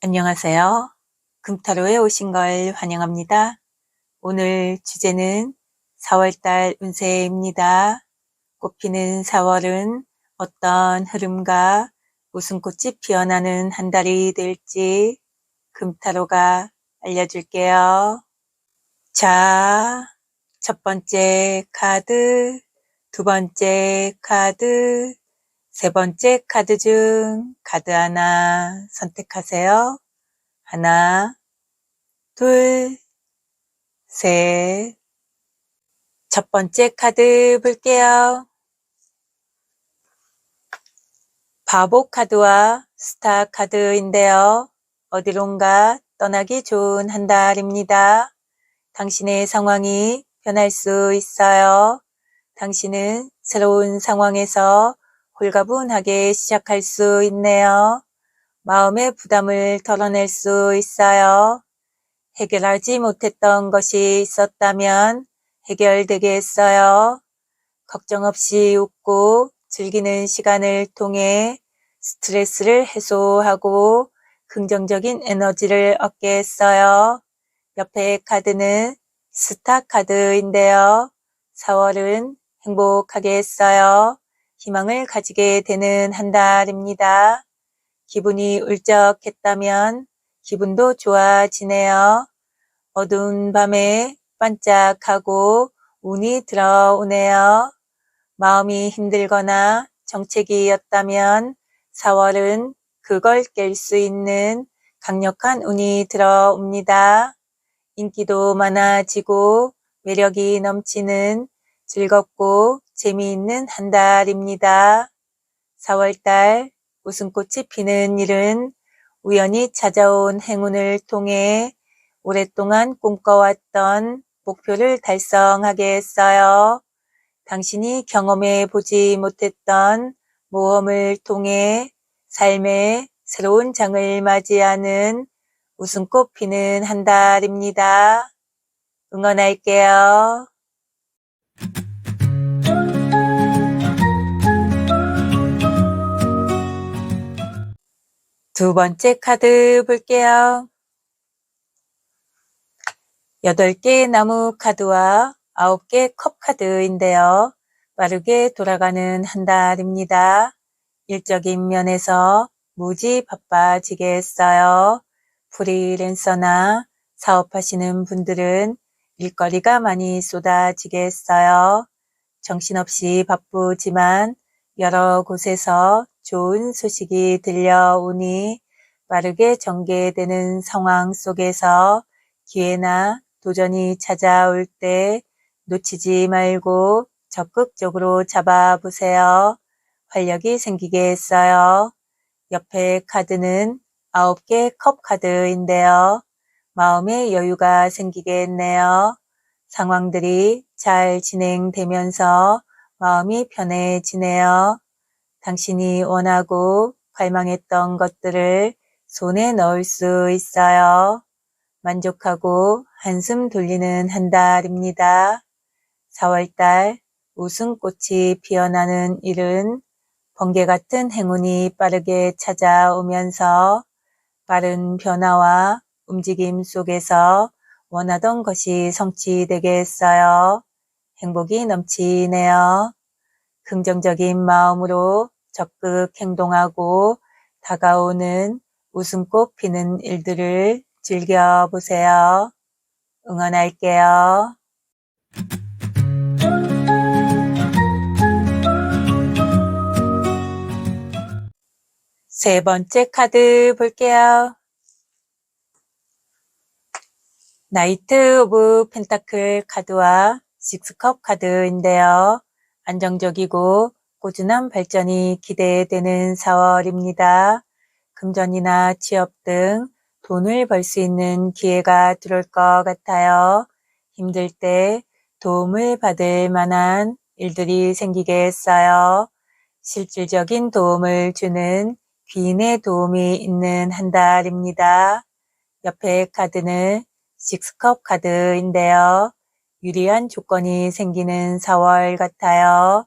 안녕하세요. 금타로에 오신 걸 환영합니다. 오늘 주제는 4월달 운세입니다. 꽃피는 4월은 어떤 흐름과 무슨 꽃이 피어나는 한 달이 될지 금타로가 알려줄게요. 자, 첫 번째 카드, 두 번째 카드, 세 번째 카드 중 카드 하나 선택하세요. 하나, 둘, 셋. 첫 번째 카드 볼게요. 바보 카드와 스타 카드인데요. 어디론가 떠나기 좋은 한 달입니다. 당신의 상황이 변할 수 있어요. 당신은 새로운 상황에서 홀가분하게 시작할 수 있네요. 마음의 부담을 덜어낼 수 있어요. 해결하지 못했던 것이 있었다면 해결되겠어요. 걱정 없이 웃고 즐기는 시간을 통해 스트레스를 해소하고 긍정적인 에너지를 얻겠어요. 옆에 카드는 스타 카드인데요. 4월은 행복하겠어요. 희망을 가지게 되는 한 달입니다. 기분이 울적했다면 기분도 좋아지네요. 어두운 밤에 반짝하고 운이 들어오네요. 마음이 힘들거나 정체기였다면 4월은 그걸 깰 수 있는 강력한 운이 들어옵니다. 인기도 많아지고 매력이 넘치는 즐겁고 재미있는 한 달입니다. 4월달 웃음꽃이 피는 일은 우연히 찾아온 행운을 통해 오랫동안 꿈꿔왔던 목표를 달성하겠어요. 당신이 경험해 보지 못했던 모험을 통해 삶의 새로운 장을 맞이하는 웃음꽃 피는 한 달입니다. 응원할게요. 두 번째 카드 볼게요. 여덟 개의 나무 카드와 아홉 개의 컵 카드인데요. 빠르게 돌아가는 한 달입니다. 일적인 면에서 무지 바빠지겠어요. 프리랜서나 사업하시는 분들은 일거리가 많이 쏟아지겠어요. 정신없이 바쁘지만 여러 곳에서 좋은 소식이 들려오니 빠르게 전개되는 상황 속에서 기회나 도전이 찾아올 때 놓치지 말고 적극적으로 잡아보세요. 활력이 생기겠어요. 옆에 카드는 아홉 개컵 카드인데요. 마음의 여유가 생기겠네요. 상황들이 잘 진행되면서 마음이 편해지네요. 당신이 원하고 갈망했던 것들을 손에 넣을 수 있어요. 만족하고 한숨 돌리는 한 달입니다. 4월달 웃음꽃이 피어나는 일은 번개 같은 행운이 빠르게 찾아오면서 빠른 변화와 움직임 속에서 원하던 것이 성취되겠어요. 행복이 넘치네요. 긍정적인 마음으로 적극 행동하고 다가오는 웃음꽃 피는 일들을 즐겨보세요. 응원할게요. 세 번째 카드 볼게요. 나이트 오브 펜타클 카드와 식스컵 카드인데요. 안정적이고 꾸준한 발전이 기대되는 4월입니다. 금전이나 취업 등 돈을 벌 수 있는 기회가 들어올 것 같아요. 힘들 때 도움을 받을 만한 일들이 생기겠어요. 실질적인 도움을 주는 귀인의 도움이 있는 한 달입니다. 옆에 카드는 식스컵 카드인데요. 유리한 조건이 생기는 4월 같아요.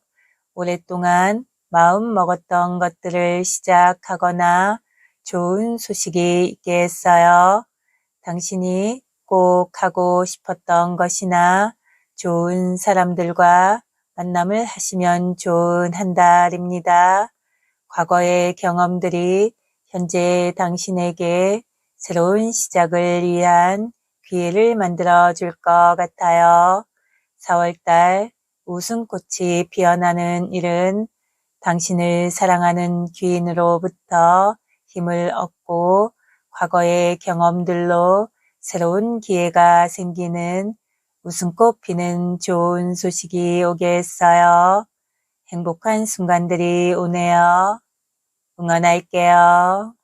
오랫동안 마음 먹었던 것들을 시작하거나 좋은 소식이 있겠어요. 당신이 꼭 하고 싶었던 것이나 좋은 사람들과 만남을 하시면 좋은 한 달입니다. 과거의 경험들이 현재 당신에게 새로운 시작을 위한 기회를 만들어 줄 것 같아요. 4월달 웃음꽃이 피어나는 일은 당신을 사랑하는 귀인으로부터 힘을 얻고 과거의 경험들로 새로운 기회가 생기는 웃음꽃 피는 좋은 소식이 오겠어요. 행복한 순간들이 오네요. 응원할게요.